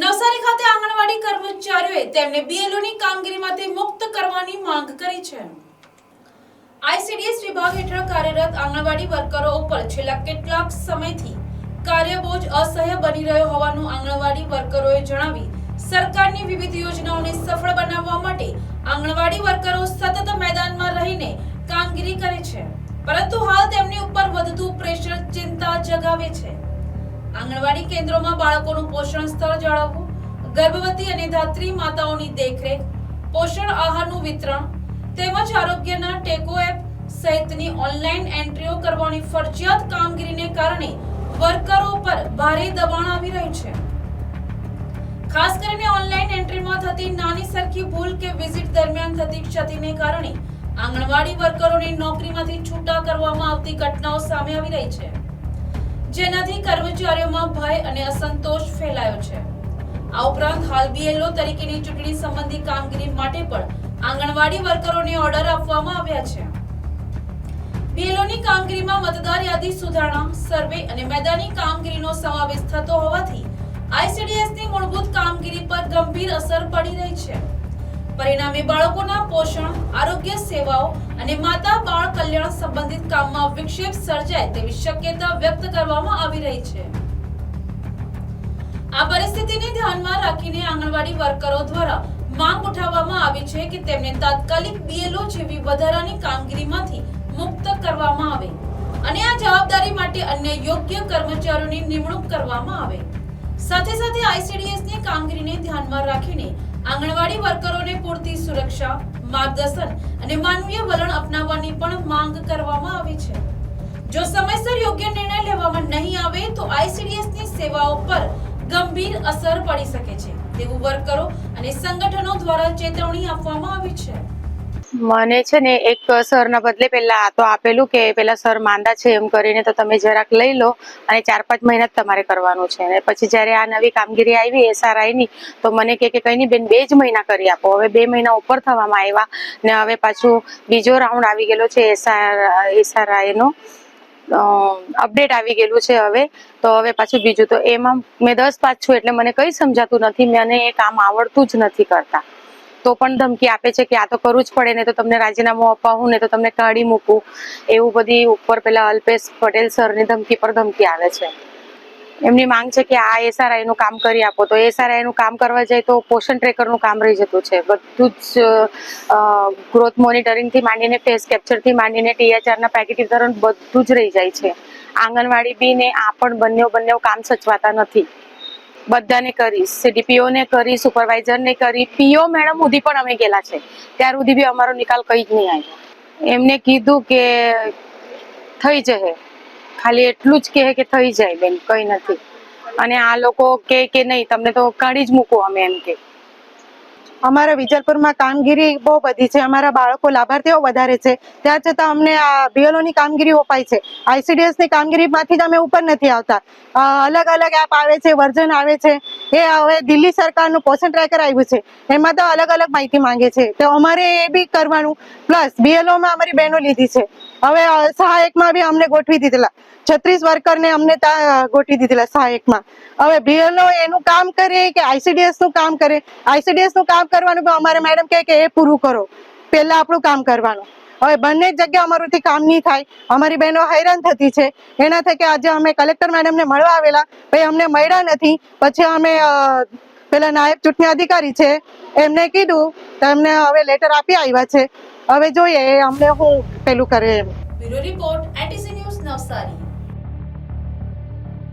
નવસારી ખાતે આંગણવાડી કર્મચારીઓએ તેમને બીએલઓની કામગીરીમાંથી મુક્ત કરવાની માંગ કરી છે. આઈસીડીએસ વિભાગ હેઠળ કાર્યરત આંગણવાડી વર્કરો ઉપર છેલ્લા કેટલાક સમયથી કાર્યબોજ અસહ્ય બની રહ્યો હોવાનું આંગણવાડી વર્કરોએ જણાવી, સરકારની વિવિધ યોજનાઓને સફળ બનાવવા માટે આંગણવાડી વર્કરો સતત મેદાનમાં રહીને કામગીરી કરે છે. પરંતુ હાલ તેમની ઉપર વધતું પ્રેશર ચિંતા જગાવે છે. આંગણવાડી કેન્દ્રોમાં બાળકોનું પોષણ સ્તર જાળવવું, ગર્ભવતી અને ધાત્રી માતાઓની દેખરેખ, પોષણ આહારનું વિતરણ, તેમજ આરોગ્યના ટેકો એપ સહિતની ઓનલાઈન એન્ટ્રીઓ કરવાની ફરજિયાત કામગીરીને કારણે વર્કરો પર ભારે દબાણ આવી રહ્યું છે. ખાસ કરીને ઓનલાઈન એન્ટ્રીમાં થતી નાની સરખી ભૂલ કે વિઝિટ દરમિયાન થતી ક્ષતિને કારણે આંગણવાડી વર્કરોને નોકરીમાંથી છૂટા કરવામાં આવતી ઘટનાઓ સામે આવી રહી છે. જેનાથી કર્મચારીઓમાં ભય અને અસંતોષ ફેલાયો છે. આ ઉપરાંત હાલ બીએલઓ તરીકેની ચૂંટણી સંબંધી કામગીરી માટે પણ આંગણવાડી વર્કરોને ઓર્ડર આપવામાં આવ્યા છે. બીએલઓની કામગીરીમાં મતદાર યાદી સુધારણા, સર્વે અને મેદાની કામગીરીનો સમાવેશ થતો હોવાથી આઈસીડીએસની મૂળભૂત કામગીરી પર ગંભીર અસર પડી રહી છે. પરિણામે બાળકોના પોષણ, આરોગ્ય સેવાઓ અને માતા, બાળ કલ્યાણ સંબંધિત કામમાં વિક્ષેપ સર્જાય તેવી શક્યતા વ્યક્ત કરવામાં આવી રહી છે. આ પરિસ્થિતિને ધ્યાનમાં રાખીને આંગણવાડી વર્કરો દ્વારા માંગ ઉઠાવવામાં આવી છે કે તેમને તાત્કાલિક બીએલઓ જેવી વધારાની કામગીરીમાંથી મુક્ત કરવામાં આવે અને આ જવાબદારી માટે અન્ય યોગ્ય કર્મચારીઓની નિમણૂક કરવામાં આવે. સાથે સાથે આઈસીડીએસની કામગીરીને ધ્યાનમાં રાખીને આંગણવાડી વર્કરોને પૂરતી સુરક્ષા, માર્ગદર્શન અને માનવીય વલણ અપનાવવાની પણ માંગ કરવામાં આવી છે. જો સમયસર યોગ્ય નિર્ણય લેવામાં નહીં આવે, તો આઈસીડીએસની સેવાઓ પર ગંભીર અસર પડી શકે છે. તેવું વર્કરો અને સંગઠનો દ્વારા ચેતવણી આપવામાં આવી છે. મને છે ને એક સરના બદલે આ તો આપેલું કે પેલા સર માંદા છે એમ કરીને તો તમે જરાક લઈ લો અને ચાર પાંચ મહિના તમારે કરવાનું છે. અને પછી જ્યારે આ નવી કામગીરી આવી એસઆરઆઈ ની તો મને કે કે કઈ નહીં બેન, બે જ મહિના કરી આપો. હવે બે મહિના ઉપર થવામાં આવ્યા ને હવે પાછું બીજો રાઉન્ડ આવી ગયેલો છે એસઆર એસઆરઆઈ નો અપડેટ આવી ગયેલું છે હવે. તો હવે પાછું બીજું તો એમાં મેં દસ પાંચ છું એટલે મને કઈ સમજાતું નથી. મને એ કામ આવડતું જ નથી કરતા. તો પણ ધમકી આપે છે કે આ તો કરવું જ પડે, ને તો તમને રાજીનામું અપાવું, ને તો તમને કાઢી મૂકું. એવું બધી ઉપર પેલા અલ્પેશ પટેલ સરની ધમકી પર ધમકી આવે છે. એમની માંગ છે કે આ એસઆરઆઈ નું કામ કરી આપો. તો એસઆરઆઈ નું કામ કરવા જાય તો પોષણ ટ્રેકરનું કામ રહી જતું છે. બધું જ ગ્રોથ મોનિટરિંગથી માંડીને ફેસ કેપ્ચરથી માંડીને ટીએચઆર ના પેકેટ વિતરણ બધું જ રહી જાય છે. આંગણવાડી બી ને આ પણ બંને બંને કામ સચવાતા નથી. બધાને કરી સીડીપીઓ ને કરી સુપરવાઇઝર ને કરી પીઓ મેડમ સુધી પણ અમે ગયેલા છે. ત્યાર સુધી બી અમારો નિકાલ કઈ જ નહીં આવ્યો. એમને કીધું કે થઈ જશે ખાલી એટલું જ કહે કે થઈ જાય બેન, કઈ નથી. અને આ લોકો કે કે નહીં, તમને તો કાઢી જ મૂકો અમે એમ કે અમારા વિજલપુરમાં કામગીરી બહુ બધી છે. અમારા બાળકો લાભાર્થીઓ વધારે છે. ત્યાં છતાં અમને આ બીએલઓની કામગીરી અપાય છે. આઈસીડીએસની કામગીરીમાંથી જ અમે ઉપર નથી આવતા. અલગ અલગ એપ આવે છે, વર્ઝન આવે છે. એ હવે દિલ્હી સરકારનું પોષણ ટ્રેકર આવ્યું છે. એમાં તો અલગ અલગ માહિતી માંગે છે. તો અમારે એ બી કરવાનું. પ્લસ બીએલઓમાં અમારી બહેનો લીધી છે. હવે સહાયકમાં બી અમને ગોઠવી દીધેલા. છત્રીસ વર્કરને અમને ગોઠવી દીધેલા સહાયકમાં. હવે બીએલઓ એનું કામ કરે કે આઈસીડીએસનું કામ કરે? આઈસીડીએસનું કામ કરવાનું અમારે મેડમ કહે કે એ પૂરું કરો. પહેલા આપણું કામ કરવાનું. હવે, બંને જગ્યા અમારુંથી કામ નહીં થાય. અમારી બહેનો હેરાન થતી છે. એના થકી આજે અમે કલેક્ટર મેડમને મળવા આવેલા. ભાઈ, અમને મળ્યા નથી. પછી અમે પેલા નાયબ ચૂંટણી અધિકારી છે. એમને કીધું તો એમને હવે લેટર આપી આવ્યા છે. હવે જોઈએ અમને હું પેલું કરે એમ. Bureau report ATC news Navsari.